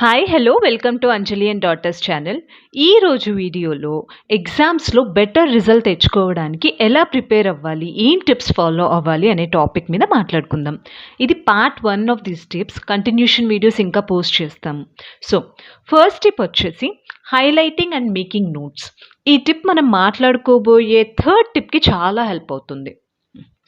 Hi hello welcome to Anjali and daughters channel ఈరోజు వీడియోలో ఎగ్జామ్స్లో బెటర్ రిజల్ట్ తెచ్చుకోవడానికి ఎలా ప్రిపేర్ అవ్వాలి ఏం టిప్స్ ఫాలో అవ్వాలి అనే టాపిక్ మీద మాట్లాడుకుందాం. ఇది part one of these tips continuation videos ఇంకా పోస్ట్ చేస్తాం. సో ఫస్ట్ టిప్ వచ్చేసి హైలైటింగ్ అండ్ మేకింగ్ నోట్స్ ఈ టిప్ మనం మాట్లాడుకోబోయే థర్డ్ టిప్కి చాలా హెల్ప్ అవుతుంది.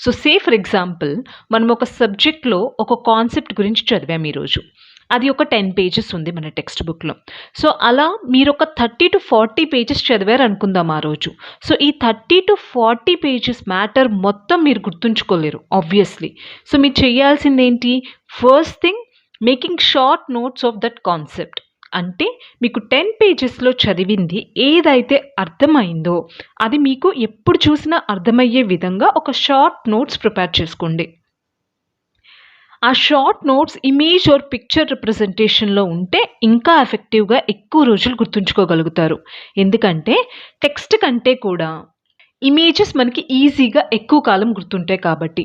సో సే ఫర్ ఎగ్జాంపుల్ మనం ఒక సబ్జెక్ట్లో ఒక కాన్సెప్ట్ గురించి చదివాం ఈరోజు అది ఒక టెన్ పేజెస్ ఉంది మన టెక్స్ట్ బుక్లో సో అలా మీరు ఒక థర్టీ టు ఫార్టీ పేజెస్ చదివారు అనుకుందాం ఆ రోజు. సో ఈ thirty to forty pages matter మొత్తం మీరు గుర్తుంచుకోలేరు ఆబ్వియస్లీ సో మీరు చేయాల్సింది ఏంటి first thing making short notes of that concept అంటే మీకు టెన్ పేజెస్లో చదివింది ఏదైతే అర్థమైందో అది మీకు ఎప్పుడు చూసినా అర్థమయ్యే విధంగా ఒక షార్ట్ నోట్స్ ప్రిపేర్ చేసుకోండి. ఆ short notes image or picture రిప్రజెంటేషన్లో ఉంటే ఇంకా ఎఫెక్టివ్గా ఎక్కువ రోజులు గుర్తుంచుకోగలుగుతారు. ఎందుకంటే టెక్స్ట్ కంటే కూడా ఇమేజెస్ మనకి ఈజీగా ఎక్కువ కాలం గుర్తుంటాయి కాబట్టి.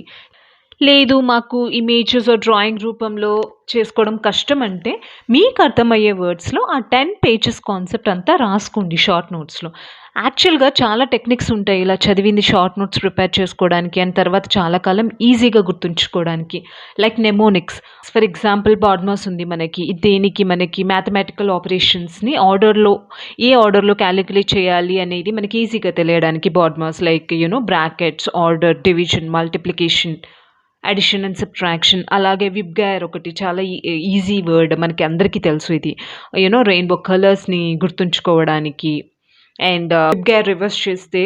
లేదు మాకు ఇమేజెస్ డ్రాయింగ్ రూపంలో చేసుకోవడం కష్టం అంటే మీకు అర్థమయ్యే వర్డ్స్లో ఆ టెన్ పేజెస్ కాన్సెప్ట్ అంతా రాసుకోండి షార్ట్ నోట్స్లో యాక్చువల్గా చాలా టెక్నిక్స్ ఉంటాయి ఇలా చదివింది షార్ట్ నోట్స్ ప్రిపేర్ చేసుకోవడానికి అండ్ తర్వాత చాలా కాలం ఈజీగా గుర్తుంచుకోవడానికి. Like mnemonics for example BODMAS ఉంది మనకి. దేనికి? మనకి మ్యాథమెటికల్ ఆపరేషన్స్ని ఆర్డర్లో ఏ ఆర్డర్లో క్యాలిక్యులేట్ చేయాలి అనేది మనకి ఈజీగా తెలియడానికి BODMAS like you know brackets order division multiplication addition and subtraction అలాగే విబ్గైర్ ఒకటి చాలా ఈజీ వర్డ్ మనకి అందరికీ తెలుసు ఇది. యూనో రెయిన్బో కలర్స్ని గుర్తుంచుకోవడానికి. అండ్ విబ్గైర్ రివర్స్ చేస్తే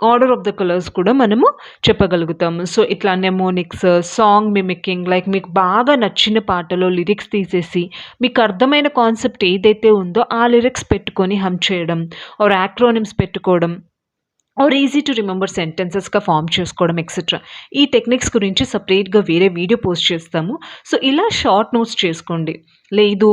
ఆర్డర్ ఆఫ్ ద కలర్స్ కూడా మనము చెప్పగలుగుతాము. సో ఇట్లా నెమోనిక్స్ సాంగ్ మిమికింగ్ లైక్ మీకు బాగా నచ్చిన పాటలో లిరిక్స్ తీసేసి మీకు అర్థమైన కాన్సెప్ట్ ఏదైతే ఉందో ఆ లిరిక్స్ పెట్టుకొని హమ్ చేయడం. ఆర్ యాక్రోనిమ్స్ పెట్టుకోవడం. ఆర్ ఈజీ టు రిమెంబర్ సెంటెన్సెస్గా ఫామ్ చేసుకోవడం ఎక్సెట్రా ఈ టెక్నిక్స్ గురించి సపరేట్గా వేరే వీడియో పోస్ట్ చేస్తాము. సో ఇలా షార్ట్ నోట్స్ చేసుకోండి. లేదు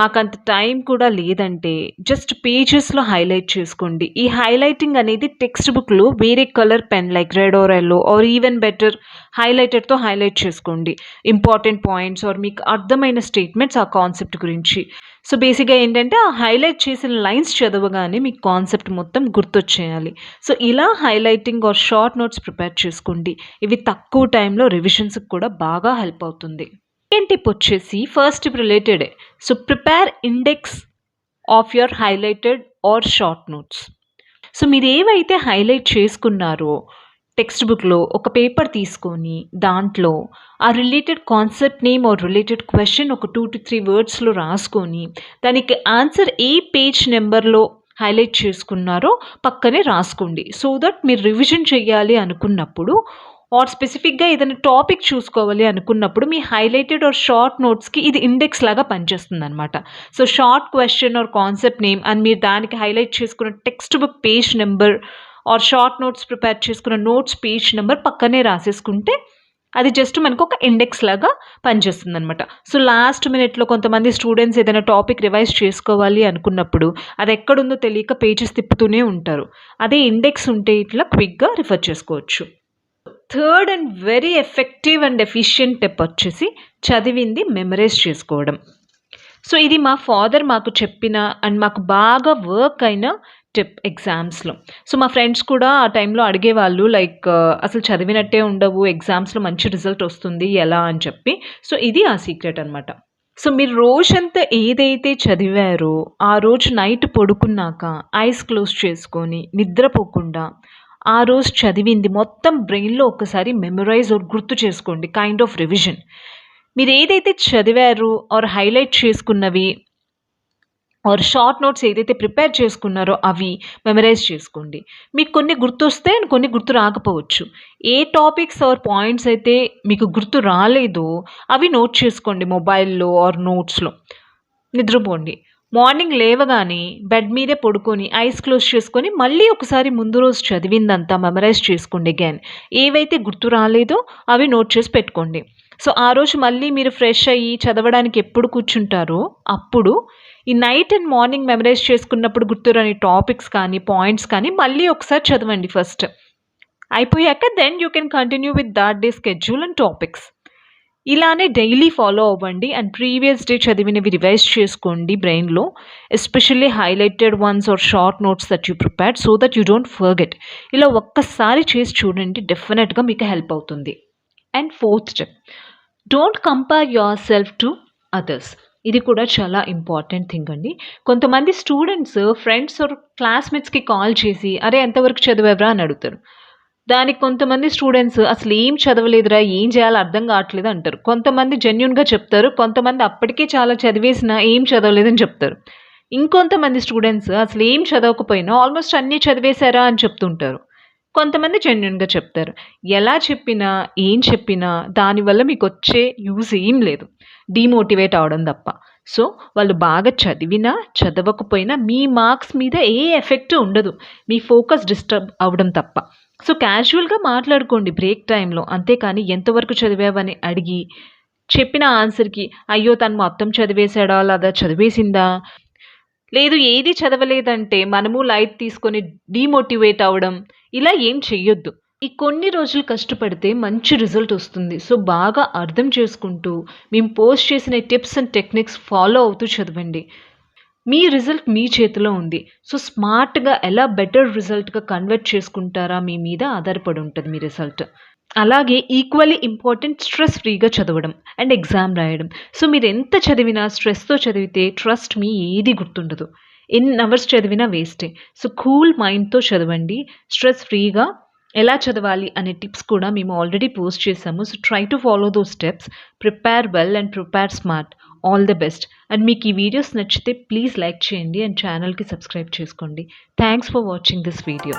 మాకంత టైం కూడా లేదంటే జస్ట్ పేజెస్లో హైలైట్ చేసుకోండి. ఈ హైలైటింగ్ అనేది టెక్స్ట్ బుక్లో వేరే colour pen like red or yellow or even better హైలైటర్తో highlight చేసుకోండి. ఇంపార్టెంట్ పాయింట్స్ ఆర్ మీకు అర్థమైన స్టేట్మెంట్స్ ఆ కాన్సెప్ట్ గురించి. సో బేసిక్గా ఏంటంటే ఆ హైలైట్ చేసిన లైన్స్ చదవగానే మీకు కాన్సెప్ట్ మొత్తం గుర్తొచ్చేయాలి. సో ఇలా highlighting or short notes prepare చేసుకోండి. ఇవి తక్కువ టైంలో రివిజన్స్కి కూడా బాగా హెల్ప్ అవుతుంది. సెకండ్ టిప్ వచ్చేసి first tip రిలేటెడే so prepare index of your highlighted or short notes so మీరు ఏవైతే హైలైట్ చేసుకున్నారో టెక్స్ట్ బుక్లో ఒక పేపర్ తీసుకొని దాంట్లో ఆ related concept name or related question ఒక టూ టు త్రీ వర్డ్స్లో రాసుకొని దానికి ఆన్సర్ ఏ పేజ్ నెంబర్లో హైలైట్ చేసుకున్నారో పక్కనే రాసుకోండి. సో దట్ మీరు రివిజన్ చేయాలి అనుకున్నప్పుడు ఆర్ స్పెసిఫిక్గా ఏదైనా టాపిక్ చూసుకోవాలి అనుకున్నప్పుడు మీ హైలైటెడ్ ఆర్ షార్ట్ నోట్స్కి ఇది ఇండెక్స్ లాగా పనిచేస్తుంది అనమాట so short question or concept name and మీరు దానికి హైలైట్ చేసుకున్న text book page number or short notes prepare చేసుకున్న నోట్స్ పేజ్ నెంబర్ పక్కనే రాసేసుకుంటే అది జస్ట్ మనకు ఒక ఇండెక్స్ లాగా పనిచేస్తుంది అనమాట సో లాస్ట్ మినిట్లో కొంతమంది స్టూడెంట్స్ ఏదైనా టాపిక్ రివైజ్ చేసుకోవాలి అనుకున్నప్పుడు అది ఎక్కడుందో తెలియక పేజెస్ తిప్పుతూనే ఉంటారు. అదే ఇండెక్స్ ఉంటే ఇట్లా క్విక్గా రిఫర్ చేసుకోవచ్చు. Third and very effective and efficient tip వచ్చేసి చదివింది మెమరైజ్ చేసుకోవడం. సో ఇది మా ఫాదర్ మాకు చెప్పిన అండ్ మాకు బాగా వర్క్ అయిన టిప్ ఎగ్జామ్స్లో. సో మా ఫ్రెండ్స్ కూడా ఆ టైంలో అడిగేవాళ్ళు లైక్ అసలు చదివినట్టే ఉండవు ఎగ్జామ్స్లో మంచి రిజల్ట్ వస్తుంది ఎలా? అని చెప్పి. సో ఇది ఆ సీక్రెట్ అనమాట సో మీరు రోజంతా ఏదైతే చదివారో ఆ రోజు నైట్ పడుకున్నాక ఐస్ క్లోజ్ చేసుకొని నిద్రపోకుండా ఆ రోజు చదివింది. మొత్తం బ్రెయిన్లో ఒకసారి మెమరైజ్ గుర్తు చేసుకోండి. Kind of revision. మీరు ఏదైతే చదివారు ఆర్ హైలైట్ చేసుకున్నవి ఆర్ షార్ట్ నోట్స్ ఏదైతే ప్రిపేర్ చేసుకున్నారో అవి మెమరైజ్ చేసుకోండి. మీకు కొన్ని గుర్తొస్తే కొన్ని గుర్తు రాకపోవచ్చు. ఏ టాపిక్స్ ఆర్ పాయింట్స్ అయితే మీకు గుర్తు రాలేదో అవి నోట్ చేసుకోండి మొబైల్లో ఆర్ నోట్స్లో. నిద్రపోండి. మార్నింగ్ లేవగానే బెడ్ మీదే పడుకొని ఐస్ క్లోజ్ చేసుకొని మళ్ళీ ఒకసారి ముందు రోజు చదివిందంతా మెమరైజ్ చేసుకోండి అగైన్ ఏవైతే గుర్తు రాలేదో అవి నోట్ చేసి పెట్టుకోండి. సో ఆ రోజు మళ్ళీ మీరు ఫ్రెష్ అయ్యి చదవడానికి ఎప్పుడు కూర్చుంటారో అప్పుడు ఈ నైట్ అండ్ మార్నింగ్ మెమరైజ్ చేసుకున్నప్పుడు గుర్తురాని టాపిక్స్ కానీ పాయింట్స్ కానీ మళ్ళీ ఒకసారి చదవండి ఫస్ట్. అయిపోయాక then you can continue with that day schedule and topics ఇలానే డైలీ ఫాలో అవ్వండి. అండ్ ప్రీవియస్ డే చదివినవి రివైజ్ చేసుకోండి బ్రెయిన్లో especially highlighted ones or short notes that you prepared so that you don't forget ఇలా ఒక్కసారి చేసి చూడండి డెఫినెట్గా మీకు హెల్ప్ అవుతుంది. And fourth step don't compare yourself to others ఇది కూడా చాలా ఇంపార్టెంట్ థింగ్ అండి. కొంతమంది స్టూడెంట్స్ ఫ్రెండ్స్ ఆర్ క్లాస్మేట్స్కి కాల్ చేసి అరే ఎంతవరకు చదివేవరా? అని అడుగుతారు. దానికి కొంతమంది స్టూడెంట్స్ అసలు ఏం చదవలేదురా ఏం చేయాలో అర్థం కావట్లేదు అంటారు. కొంతమంది జెన్యున్గా చెప్తారు కొంతమంది అప్పటికే చాలా చదివేసినా ఏం చదవలేదని చెప్తారు. ఇంకొంతమంది స్టూడెంట్స్ అసలు ఏం చదవకపోయినా ఆల్మోస్ట్ అన్నీ చదివేశారా అని చెప్తుంటారు. కొంతమంది జెన్యున్గా చెప్తారు. ఎలా చెప్పినా ఏం చెప్పినా దానివల్ల మీకు వచ్చే యూజ్ ఏం లేదు. డీమోటివేట్ అవడం తప్ప. సో వాళ్ళు బాగా చదివినా చదవకపోయినా మీ మార్క్స్ మీద ఏ ఎఫెక్ట్ ఉండదు. మీ ఫోకస్ డిస్టర్బ్ అవ్వడం తప్ప. సో క్యాజువల్గా మాట్లాడుకోండి బ్రేక్ టైంలో. అంతేకాని ఎంతవరకు చదివావని అడిగి చెప్పిన ఆన్సర్కి అయ్యో తను మొత్తం చదివేశాడా? లేదా చదివేసిందా? లేదు ఏది చదవలేదంటే మనము లైట్ తీసుకొని డీమోటివేట్ అవ్వడం ఇలా ఏం చెయ్యొద్దు. ఈ కొన్ని రోజులు కష్టపడితే మంచి రిజల్ట్ వస్తుంది. సో బాగా అర్థం చేసుకుంటూ మేము పోస్ట్ చేసిన టిప్స్ అండ్ టెక్నిక్స్ ఫాలో అవుతూ చదవండి. మీ రిజల్ట్ మీ చేతిలో ఉంది. సో స్మార్ట్గా ఎలా బెటర్ రిజల్ట్గా కన్వర్ట్ చేసుకుంటారా మీ మీద ఆధారపడి ఉంటుంది మీ రిజల్ట్. అలాగే ఈక్వల్లీ ఇంపార్టెంట్ స్ట్రెస్ ఫ్రీగా చదవడం అండ్ ఎగ్జామ్ రాయడం. సో మీరు ఎంత చదివినా స్ట్రెస్తో చదివితే ట్రస్ట్ మీ ఏది గుర్తుండదు. ఎన్ని అవర్స్ చదివినా వేస్టే. సో కూల్ మైండ్తో చదవండి. స్ట్రెస్ ఫ్రీగా ఎలా చదవాలి అనే టిప్స్ కూడా మేము ఆల్రెడీ పోస్ట్ చేసాము so try to follow those steps prepare well and prepare smart all the best and మీకు ఈ వీడియోస్ నచ్చితే ప్లీజ్ లైక్ చేయండి అండ్ ఛానల్కి సబ్స్క్రైబ్ చేసుకోండి. Thanks for watching this video